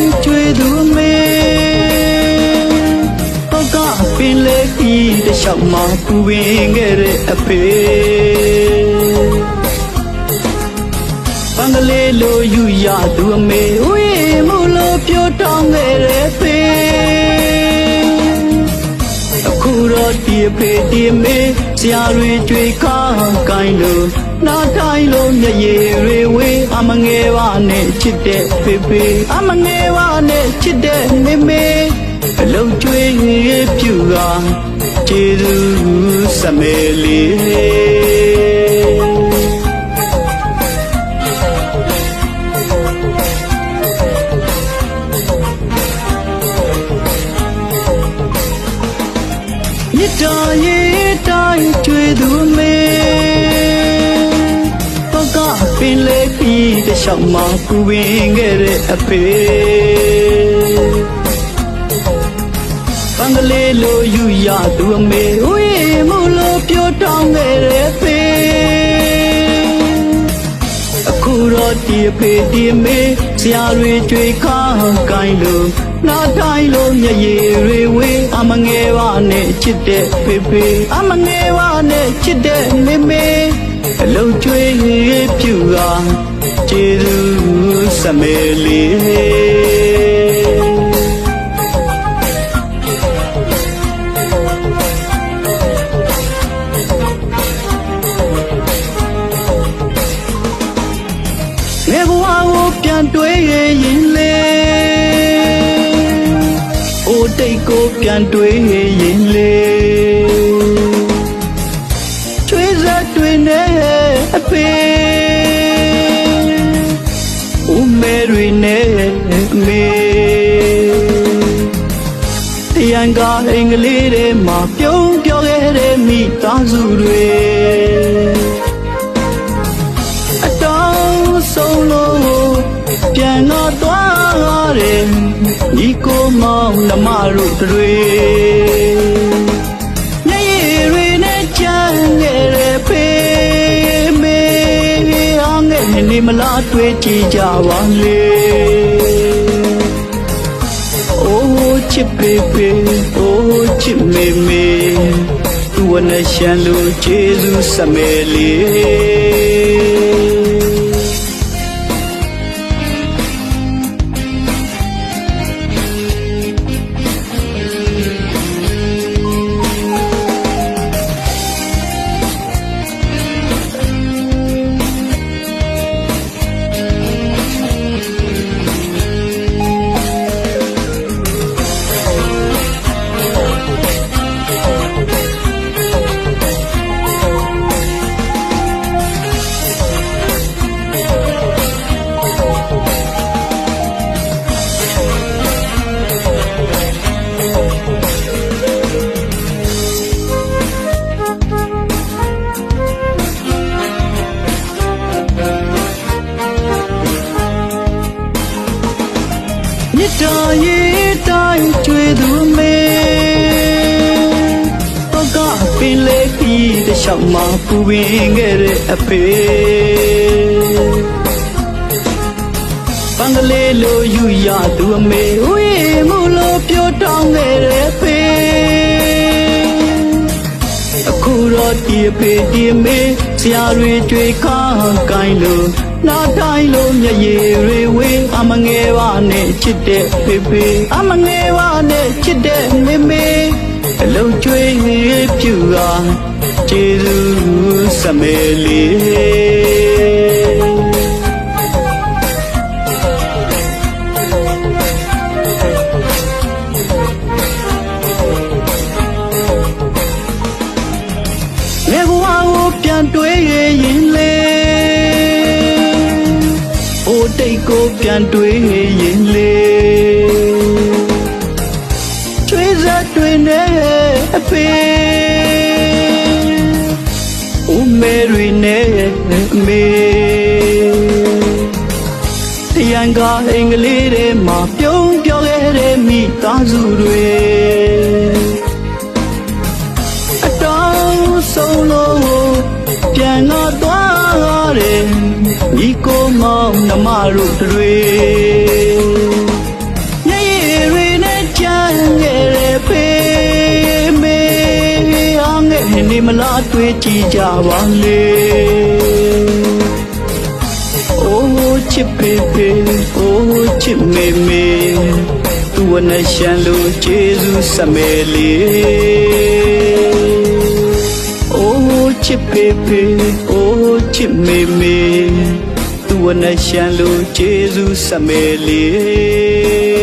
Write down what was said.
ယူကျွေးသူမေဟောက်ကအပင်လေးဤတလျှောက်မှာပူပင်ခဲ့တဲ့အဖေပန်းကလေးလိုယူရသူအမေ အဖေဒီအမေဆရာတွေကြွေခါကိုင်းလို့နားတိုင်းလို့မျက်ရည်တွေဝေးအမငယ်ပါနဲ့ချစ်တဲ့ဖေဖေအမငယ်ပါနဲ့ချစ်တဲ့မေမေအလုံးကျွေးပြူကကျေးဇူးစမဲလေး မြစ်တော်ရေးတိုင်းကျွေသူမေတော့ကပင်လေးပြီးတစ်လျှောက်မှာပူပင်ခဲ့တဲ့အဖေပန်းကလေးလိုယူရသူအမေဥယျာမှုလိုပြောတောင်းခဲ့တဲ့ဖေအခုတော့ဒီအဖေဒီအမေဆရာတွေကြွေခါကိုင်းလို့ နားတိုင်းလို့မျက်ရည်တွေဝေးအမငယ်ပါနဲ့ချစ်တဲ့ဖေဖေအမငယ်ပါနဲ့ချစ်တဲ့မေမေအလုံးကျွေးပြူကကျေးဇူးစမဲလေး ကိုပြန်တွေးရင်လေချွေးစက်တွေနဲ့အဖေဦးမဲတွေနဲ့အမေတရားကအင်္ဂလိပ်ထဲမှာပြုံးပြောခဲ့တဲ့မိသားစုတွေအတောင်းဆုံးလို့ပြန်တော့သွားတယ်ဒီ ကိုမောင်နှမတို့တွေမျက်ရည်တွေနဲ့ကြမ်းခဲ့တဲ့ဖေးမေအောင်ငယ်နေမလားတွေ့ကြည့်ကြပါလေအိုးချစ်ပေပေအိုးချစ်မေမေသူဝနဲ့ရှန်လို့ကျေးဇူးစမဲလေး မြစ်တော်ရေးတိုင်းကျွေသူမေတော့ကပင်လေးပြီးတစ်လျှောက်မှာပူပင်ခဲ့တဲ့အဖေပန်းကလေးလိုယူရသူအမေဥယျာမှုလိုပြောတောင်းခဲ့တဲ့ဖေအခုတော့ဒီအဖေဒီအမေဆရာတွေကြွေခါကိုင်းလို့ နားတိုင်းလို့မျက်ရည်တွေဝေးအမငယ်ပါနဲ့ချစ်တဲ့ဖေဖေအမငယ်ပါနဲ့ချစ်တဲ့မေမေအလုံးကျွေးပြူကကျေးဇူးစမဲလေး ပြန်တွေးရင်လေချွေးစက်တွေနဲ့အဖေဦးမဲတွေနဲ့အမေတရားကအင်္ဂလိပ်ထဲမှာပြုံးပြောခဲ့တဲ့မိသားစုတွေ နှမတို့တွေမျက်ရည်တွေနဲ့ကြမ်းခဲ့တဲ့ဖေးမေကြည်ကြပါလေအိုးချစ်ဖေဖေအိုးချစ်မေမေသူဝနဲ့ရှန်လို့ကျေးဇူးစမဲလေးအိုးချစ်ဖေဖေအိုးချစ်မေမေ သူဝနဲ့ရှန်လို့ကျေးဇူးစမဲလေး